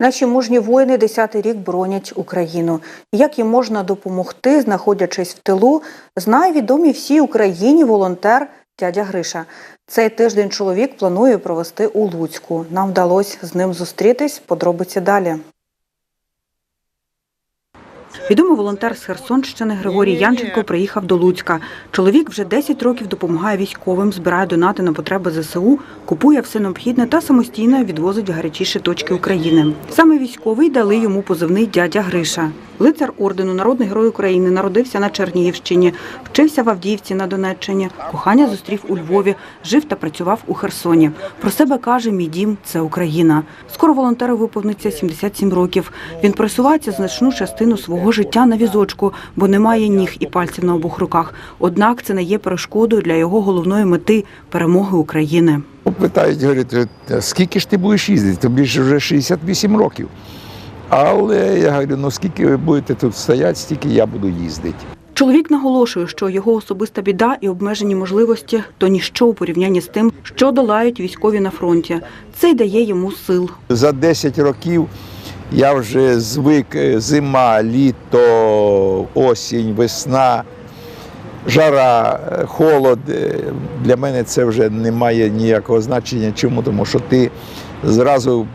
Наші мужні воїни десятий рік боронять Україну. Як їм можна допомогти, знаходячись в тилу, знає відомий всій Україні волонтер дядя Гриша. Цей тиждень чоловік планує провести у Луцьку. Нам вдалося з ним зустрітись. Подробиці далі. Відомий волонтер з Херсонщини Григорій Янченко приїхав до Луцька. Чоловік вже 10 років допомагає військовим, збирає донати на потреби ЗСУ, купує все необхідне та самостійно відвозить в гарячіші точки України. Саме військовий дали йому позивний дядя Гриша. Лицар ордену Народний герой України народився на Чернігівщині, вчився в Авдіївці на Донеччині. Кохання зустрів у Львові, жив та працював у Херсоні. Про себе каже: Мій дім це Україна. Скоро волонтеру виповниться 77 років. Він просувається значну частину свого життя на візочку, бо немає ніг і пальців на обох руках. Однак це не є перешкодою для його головної мети перемоги України. Питають, говорять, «Е, скільки ж ти будеш їздити? Тобі ж вже 68 років. Але я говорю, ну скільки ви будете тут стояти, стільки я буду їздити. Чоловік наголошує, що його особиста біда і обмежені можливості то ніщо у порівнянні з тим, що долають військові на фронті. Це й дає йому сил. За 10 років я вже звик е, зима, літо, осінь, весна, жара, е, холод. Е, Для мене це вже не має ніякого значення. Чому? Тому що ти зразу,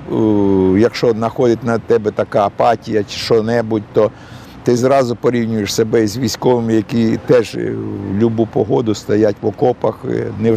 якщо знаходить на тебе така апатія чи що-небудь, то ти зразу порівнюєш себе з військовими, які теж в будь-яку погоду стоять в окопах, не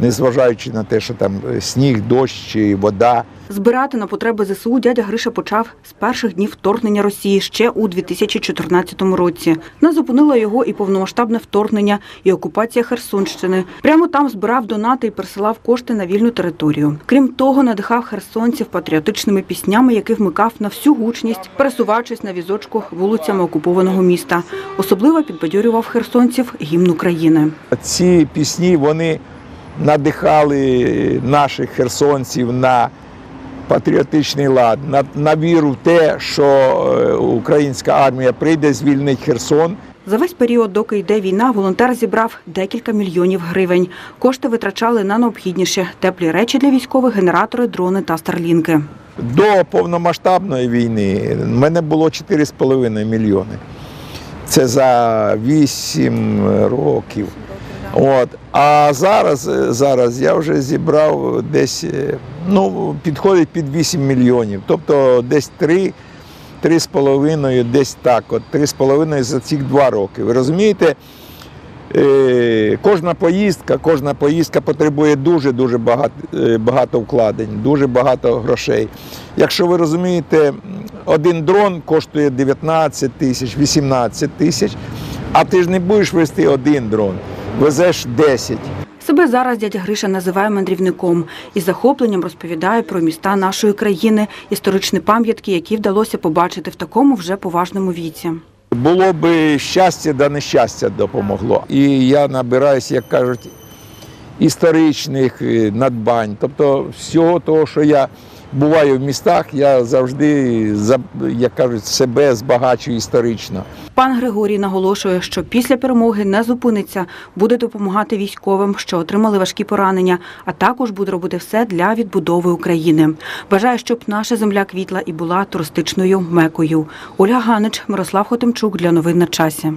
незважаючи на те, що там е, сніг, дощ чи вода. Збирати на потреби ЗСУ дядя Гриша почав з перших днів вторгнення Росії ще у 2014 році. Не зупинило його і повномасштабне вторгнення, і окупація Херсонщини. Прямо там збирав донати і присилав кошти на вільну територію. Крім того, надихав херсонців патріотичними піснями, які вмикав на всю гучність, пересуваючись на візочку вулицями окупованого міста. Особливо підбадьорював херсонців гімн України. Ці пісні вони надихали наших херсонців на патріотичний лад, на, на віру в те, що е, українська армія прийде, звільнить Херсон. За весь період, доки йде війна, волонтер зібрав декілька мільйонів гривень. Кошти витрачали на необхідніше – теплі речі для військових, генератори, дрони та старлінки. До повномасштабної війни в мене було 4,5 мільйони. Це за 8 років. От. А зараз, е, зараз я вже зібрав десь, е, ну, підходить під 8 мільйонів. Тобто десь 3, 3,5, десь так. От 3,5 за ці два роки. Ви розумієте? Е, Кожна поїздка, кожна поїздка потребує дуже дуже багато, багато вкладень, дуже багато грошей. Якщо ви розумієте, один дрон коштує 19 тисяч, 18 тисяч, а ти ж не будеш вести один дрон, везеш 10. Себе зараз дядя Гриша називає мандрівником і захопленням розповідає про міста нашої країни, історичні пам'ятки, які вдалося побачити в такому вже поважному віці. Було би щастя, да нещастя допомогло. І я набираюся, як кажуть, історичних е, надбань. Тобто всього того, що я буваю в містах, я завжди, за- як кажуть, себе збагачую історично. Пан Григорій наголошує, що після перемоги не зупиниться, буде допомагати військовим, що отримали важкі поранення, а також буде робити все для відбудови України. Бажає, щоб наша земля квітла і була туристичною мекою. Ольга Ганич, Мирослав Хотимчук для новин на часі.